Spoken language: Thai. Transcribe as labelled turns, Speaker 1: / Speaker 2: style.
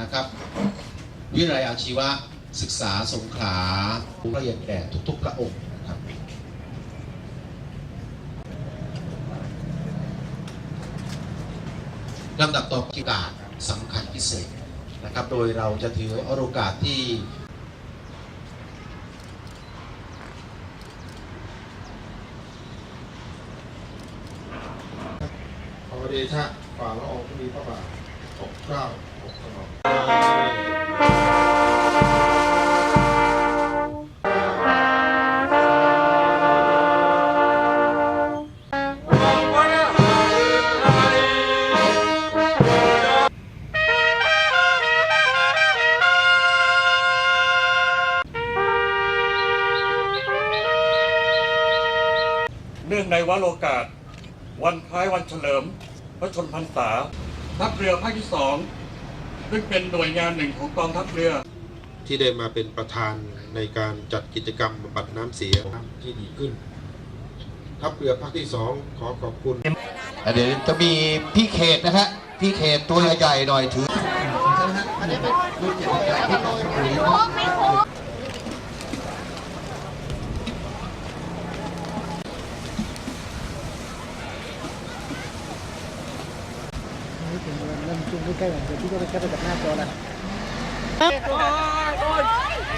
Speaker 1: นะครับ วิทยาลัยอาชีวะศึกษาสงขลาผู้ละเอียดแก่ทุกๆพระองค์นะครับลำดับต่อไปการสำคัญพิเศษนะครับ โดยเราจะถือโอกาสที่
Speaker 2: ขอเดชะฝ่าละอองธุลีพระบาท ปกเกล้าปกกระหม่อม
Speaker 3: เนื่องในวโรกาส วันคล้ายวันเฉลิม พระชนพรรษา ทัพเรือภาคที่สองซึ่งเป็นหน่วยงานหนึ่งของกองทัพเรือ
Speaker 2: ที่ได้มาเป็นประธานในการจัดกิจกรรมบำบัดน้ำเสียที่ดีขึ้น ทัพเรือภาคที่สองขอขอบคุณ
Speaker 4: เดี๋ยวจะมีพี่เขตนะฮะพี่เขตตัวใหญ่ๆหน่อยถือ
Speaker 5: ถึงเริ่มจุ่มใกล้ๆเดี๋ยวพี่ก็ไปแคปไปกับหน้าจอแล้ว
Speaker 6: โอ้ย